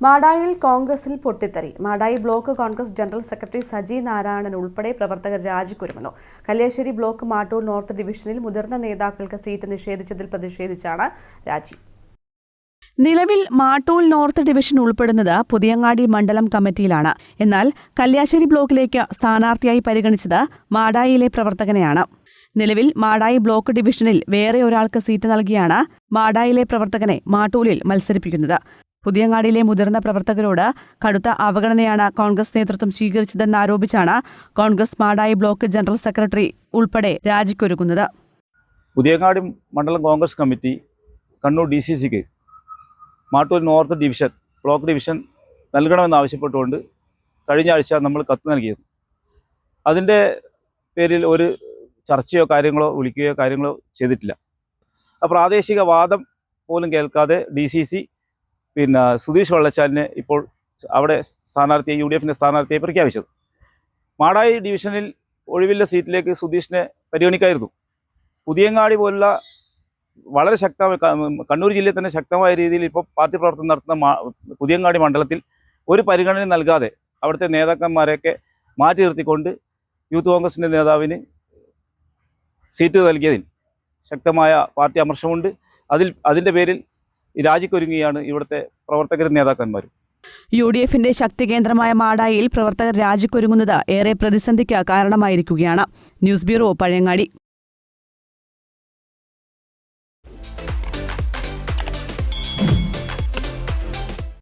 മാടായിൽ കോൺഗ്രസിൽ പൊട്ടിത്തെറി. Madayi block Congress general secretary Saji Narayanan ഉൾപ്പെടെ പ്രവർത്തകർ രാജിക്കുരുമുന്നു കല്യാശ്ശേരി ബ്ലോക്ക് മാട്ടൂർ നോർത്ത് ഡിവിഷനിൽ മുതിർന്ന നേതാക്കൾക്ക് സീറ്റ് നിഷേധിച്ചതിൽ പ്രതിഷേധിച്ചാണ് രാജി. നിലവിൽ മാട്ടൂൽ നോർത്ത് ഡിവിഷൻ ഉൾപ്പെടുന്നത് പുതിയങ്ങാടി മണ്ഡലം കമ്മിറ്റിയിലാണ്. എന്നാൽ കല്യാശ്ശേരി ബ്ലോക്കിലേക്ക് സ്ഥാനാർത്ഥിയായി പരിഗണിച്ചത് മാടായിയിലെ പ്രവർത്തകനെയാണ്. നിലവിൽ മാടായി ബ്ലോക്ക് ഡിവിഷനിൽ വേറെ ഒരാൾക്ക് സീറ്റ് നൽകിയാണ് മാടായിലെ പ്രവർത്തകനെ മാട്ടൂലിൽ മത്സരിപ്പിക്കുന്നത്. പുതിയങ്ങാടിയിലെ മുതിർന്ന പ്രവർത്തകരോട് കടുത്ത അവഗണനയാണ് കോൺഗ്രസ് നേതൃത്വം സ്വീകരിച്ചതെന്നാരോപിച്ചാണ് Congress Madayi block general secretary ഉൾപ്പെടെ രാജിക്കൊരുക്കുന്നത്. പുതിയങ്ങാടി മണ്ഡലം Congress committee Kannur D C സിക്ക് Mattool north division block division നൽകണമെന്നാവശ്യപ്പെട്ടുകൊണ്ട് കഴിഞ്ഞ ആഴ്ച നമ്മൾ കത്ത് നൽകിയത് അതിന്റെ പേരിൽ ഒരു ചർച്ചയോ കാര്യങ്ങളോ വിളിക്കുകയോ കാര്യങ്ങളോ ചെയ്തിട്ടില്ല. പ്രാദേശിക വാദം പോലും കേൾക്കാതെ ഡി സി സി പിന്നെ സുധീഷ് വള്ളച്ചാലിനെ ഇപ്പോൾ അവിടെ സ്ഥാനാർത്ഥിയെ യു ഡി എഫിന്റെ സ്ഥാനാർത്ഥിയെ പ്രഖ്യാപിച്ചത്. മാടായി ഡിവിഷനിൽ ഒഴിവില്ല സീറ്റിലേക്ക് സുധീഷിനെ പരിഗണിക്കായിരുന്നു. പുതിയങ്ങാടി പോലുള്ള വളരെ ശക്തമായ കണ്ണൂർ ജില്ലയിൽ തന്നെ ശക്തമായ രീതിയിൽ ഇപ്പോൾ പാർട്ടി പ്രവർത്തനം നടത്തുന്ന പുതിയങ്ങാടി മണ്ഡലത്തിൽ ഒരു പരിഗണന നൽകാതെ അവിടുത്തെ നേതാക്കന്മാരെയൊക്കെ മാറ്റി നിർത്തിക്കൊണ്ട് യൂത്ത് കോൺഗ്രസിന്റെ നേതാവിന് സീറ്റ് നൽകിയതിൽ ശക്തമായ പാർട്ടി അമർഷമുണ്ട്. അതിൽ അതിന്റെ പേരിൽ ഈ രാജിക്കൊരുങ്ങിയാണ് ഇവിടുത്തെ പ്രവർത്തകരും നേതാക്കന്മാരും. യു ഡി എഫിന്റെ ശക്തി കേന്ദ്രമായ മാടായിൽ പ്രവർത്തകർ രാജിക്കൊരുങ്ങുന്നത് ഏറെ പ്രതിസന്ധിക്ക് കാരണമായിരിക്കുകയാണ്. News bureau Pazhayangadi.